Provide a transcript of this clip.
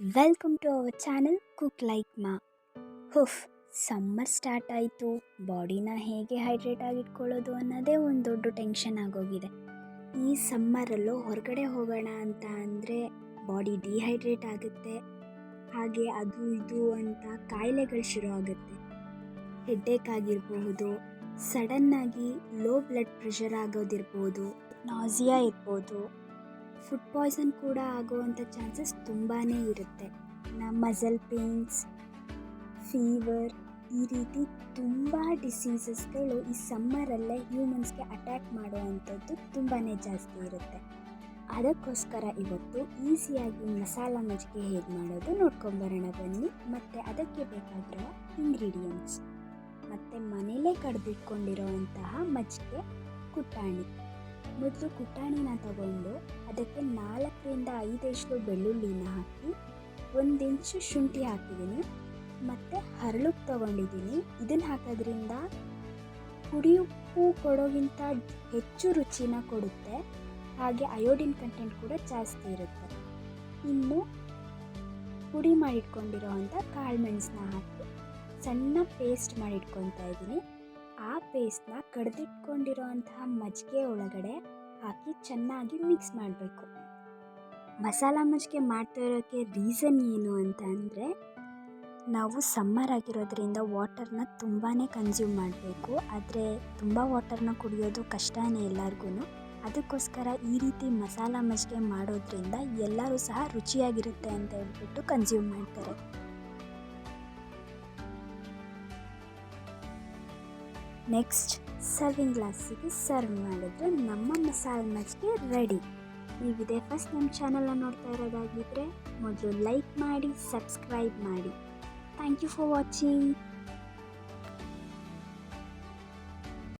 Welcome to our channel cook like ma ಹುಫ್ summer start ಆಯಿತು. ಬಾಡಿನ ಹೇಗೆ ಹೈಡ್ರೇಟ್ ಆಗಿಟ್ಕೊಳ್ಳೋದು ಅನ್ನೋದೇ ಒಂದು ದೊಡ್ಡ ಟೆನ್ಷನ್ ಆಗೋಗಿದೆ. ಈ ಸಮ್ಮರಲ್ಲೂ ಹೊರಗಡೆ ಹೋಗೋಣ ಅಂತ ಅಂದರೆ ಬಾಡಿ ಡಿಹೈಡ್ರೇಟ್ ಆಗುತ್ತೆ. ಹಾಗೆ ಅದು ಇದು ಅಂತ ಕಾಯಿಲೆಗಳು ಶುರು ಆಗುತ್ತೆ. ಹೆಡ್ಡೇಕ್ ಆಗಿರಬಹುದು ಸಡನ್ನಾಗಿ ಲೋ ಬ್ಲಡ್ ಪ್ರೆಷರ್ ಆಗೋದಿರ್ಬೋದು ನಾಝಿಯಾ ಇರ್ಬೋದು. ಫುಡ್ ಪಾಯ್ಸನ್ ಕೂಡ ಆಗುವಂಥ ಚಾನ್ಸಸ್ ತುಂಬಾ ಇರುತ್ತೆ. ನಮ್ಮ ಮಸಲ್ ಪೇನ್ಸ್ ಫೀವರ್ ಈ ರೀತಿ ತುಂಬ ಡಿಸೀಸಸ್ಗಳು ಈ ಸಮ್ಮರಲ್ಲೇ ಹ್ಯೂಮನ್ಸ್ಗೆ ಅಟ್ಯಾಕ್ ಮಾಡುವಂಥದ್ದು ತುಂಬಾ ಜಾಸ್ತಿ ಇರುತ್ತೆ. ಅದಕ್ಕೋಸ್ಕರ ಇವತ್ತು ಈಸಿಯಾಗಿ ಮಸಾಲ ಮಜ್ಜಿಗೆ ಹೇಗೆ ಮಾಡೋದು ನೋಡ್ಕೊಂಬರೋಣ ಬನ್ನಿ. ಮತ್ತು ಅದಕ್ಕೆ ಬೇಕಾಗಿರೋ ಇಂಗ್ರೀಡಿಯೆಂಟ್ಸ್. ಮತ್ತು ಮನೇಲೇ ಕಡ್ದಿಟ್ಕೊಂಡಿರೋವಂತಹ ಮಜ್ಜಿಗೆ ಕುಟ್ಟಾಣಿ. ಮೊದಲು ಕುಟ್ಟಾಣಿನ ತಗೊಂಡು ಅದಕ್ಕೆ ನಾಲ್ಕರಿಂದ ಐದಷ್ಟು ಬೆಳ್ಳುಳ್ಳಿನ ಹಾಕಿ ಒಂದು ಇಂಚು ಶುಂಠಿ ಹಾಕಿದ್ದೀನಿ. ಮತ್ತು ಹರಳುಪ್ಪು ತಗೊಂಡಿದ್ದೀನಿ. ಇದನ್ನು ಹಾಕೋದ್ರಿಂದ ಪುಡಿ ಉಪ್ಪು ಕೊಡೋಗಿಂತ ಹೆಚ್ಚು ರುಚಿನ ಕೊಡುತ್ತೆ. ಹಾಗೆ ಅಯೋಡಿನ್ ಕಂಟೆಂಟ್ ಕೂಡ ಜಾಸ್ತಿ ಇರುತ್ತೆ. ಇನ್ನು ಪುಡಿ ಮಾಡಿಟ್ಕೊಂಡಿರೋ ಅಂಥ ಕಾಳು ಹಾಕಿ ಸಣ್ಣ ಪೇಸ್ಟ್ ಮಾಡಿಟ್ಕೊತಾ ಇದ್ದೀನಿ. ಆ ಪೇಸ್ಟ್ನ ಕಡ್ದಿಟ್ಕೊಂಡಿರೋ ಅಂತಹ ಮಜ್ಜಿಗೆ ಒಳಗಡೆ ಹಾಕಿ ಚೆನ್ನಾಗಿ ಮಿಕ್ಸ್ ಮಾಡಬೇಕು. ಮಸಾಲ ಮಜ್ಜಿಗೆ ಮಾಡ್ತಾ ಇರೋಕ್ಕೆ ರೀಸನ್ ಏನು ಅಂತ ಅಂದರೆ, ನಾವು ಸಮ್ಮರ್ ಆಗಿರೋದ್ರಿಂದ ವಾಟರ್ನ ತುಂಬಾ ಕನ್ಸ್ಯೂಮ್ ಮಾಡಬೇಕು. ಆದರೆ ತುಂಬ ವಾಟರ್ನ ಕುಡಿಯೋದು ಕಷ್ಟನೇ ಎಲ್ಲರಿಗೂ ಅದಕ್ಕೋಸ್ಕರ ಈ ರೀತಿ ಮಸಾಲ ಮಜ್ಜಿಗೆ ಮಾಡೋದ್ರಿಂದ ಎಲ್ಲರೂ ಸಹ ರುಚಿಯಾಗಿರುತ್ತೆ ಅಂತ ಹೇಳ್ಬಿಟ್ಟು ಕನ್ಸ್ಯೂಮ್ ಮಾಡ್ತಾರೆ. ನೆಕ್ಸ್ಟ್ ಸರ್ವಿಂಗ್ ಗ್ಲಾಸಿಗೆ ಸರ್ವ್ ಮಾಡಿದ್ರೆ ನಮ್ಮ ಮಸಾಲೆ ಮಜ್ಜಿಗೆ ರೆಡಿ ನೀವು ಇದೇ ಫಸ್ಟ್ ನಮ್ಮ ಚಾನಲನ್ನು ನೋಡ್ತಾ ಇರೋದಾಗಿದ್ದರೆ ಮೊದಲು ಲೈಕ್ ಮಾಡಿ ಸಬ್ಸ್ಕ್ರೈಬ್ ಮಾಡಿ. Thank you for watching